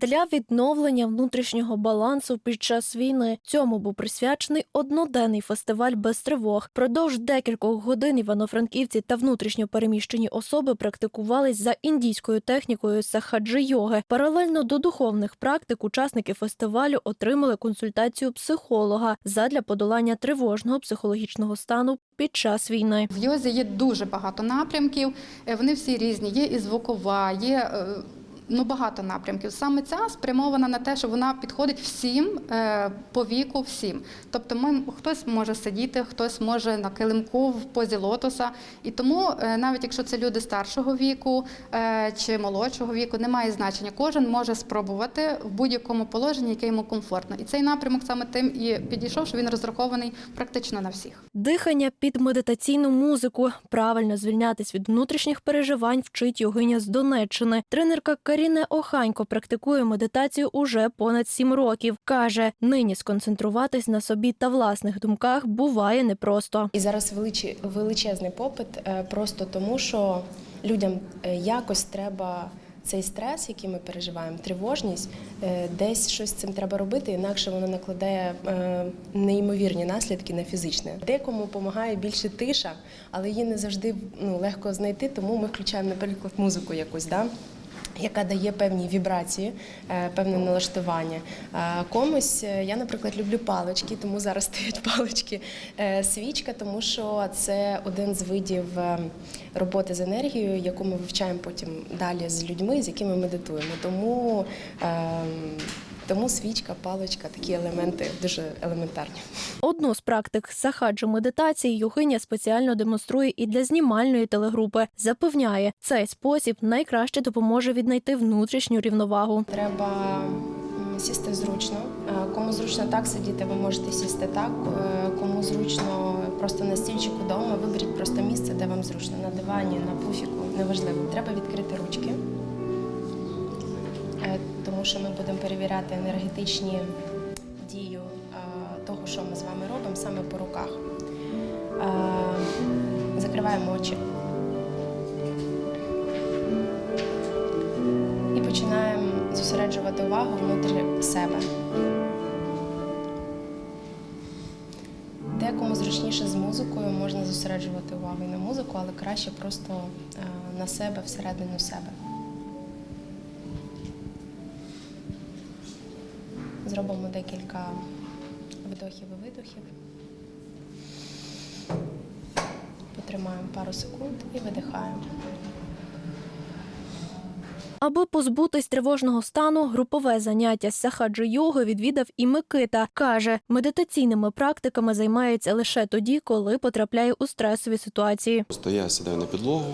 для відновлення внутрішнього балансу під час війни. Цьому був присвячений одноденний фестиваль без тривог. Продовж декількох годин івано-франківці та внутрішньо переміщені особи практикувались за індійською технікою сахаджи йоги. Паралельно до духовних практик учасники фестивалю отримали консультацію психолога задля подолання тривожного психологічного стану під час війни. В йозі є дуже багато напрямків, е, вони всі різні. Є і звукова, є е, ну, багато напрямків. Саме ця спрямована на те, що вона підходить всім е, по віку, всім. Тобто, ми, хтось може сидіти, хтось може на килимку в позі лотоса. І тому, е, навіть якщо це люди старшого віку е, чи молодшого віку, немає значення. Кожен може спробувати в будь-якому положенні, яке йому комфортно. І цей напрямок саме тим і підійшов, що він розрахований практично на всіх. Дихання під медитаційну музику, правильно звільнятись від внутрішніх переживань вчить йогиня з Донеччини. Тренерка Каріне Оханько практикує медитацію уже понад сім років. каже, нині сконцентруватись на собі та власних думках буває непросто. І зараз величезний попит е, просто тому, що людям е, якось треба цей стрес, який ми переживаємо, тривожність, е, десь щось з цим треба робити, інакше воно накладає неймовірні наслідки на фізичне. Декому допомагає більше тиша, але її не завжди ну, легко знайти, тому ми включаємо, наприклад, музику якусь. Да? Яка дає певні вібрації, е, певне налаштування. Е, Комусь е, я, наприклад, люблю палички, тому зараз стоять палички. Свічка, тому що це один з видів роботи з енергією, яку ми вивчаємо потім далі з людьми, з якими медитуємо. Тому, е, тому свічка, паличка, такі елементи дуже елементарні. Одну з практик сахаджу медитації йогиня спеціально демонструє і для знімальної телегрупи. Запевняє, цей спосіб найкраще допоможе віднайти внутрішню рівновагу. Треба сісти зручно. Е, Кому зручно так сидіти, ви можете сісти так. Е, Кому зручно просто на стільчику вдома, виберіть просто місце, де вам зручно, на дивані, на пуфіку, неважливо. Треба відкрити ручки, тому що ми будемо перевіряти енергетичні дію е, того, що ми з вами робимо, саме по руках. Е, Закриваємо очі. і починаємо зосереджувати увагу внутрі себе. Декому зручніше з музикою можна зосереджувати увагу і на музику, але краще просто е, на себе, всередину себе. Зробимо декілька вдохів і видохів. Потримаємо пару секунд і видихаємо. Аби позбутись тривожного стану, групове заняття з сахаджу йоги відвідав і Микита. Каже, медитаційними практиками займається лише тоді, коли потрапляє у стресові ситуації. Просто я сідаю на підлогу,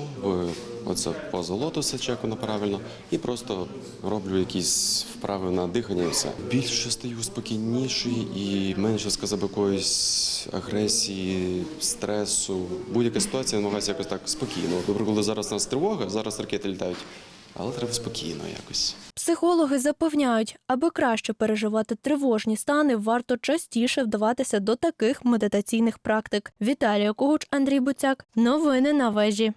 оце поза лотоса чекаю правильно, і просто роблю якісь вправи на дихання і все. Більше стаю спокійніший і менше сказав якоїсь агресії, стресу. Будь-яка ситуація намагається якось так спокійно. Наприклад, зараз у нас тривога, зараз ракети літають, але треба спокійно якось. Психологи запевняють, аби краще переживати тривожні стани, варто частіше вдаватися до таких медитаційних практик. Віталія Когуч, Андрій Буцяк. Новини на вежі.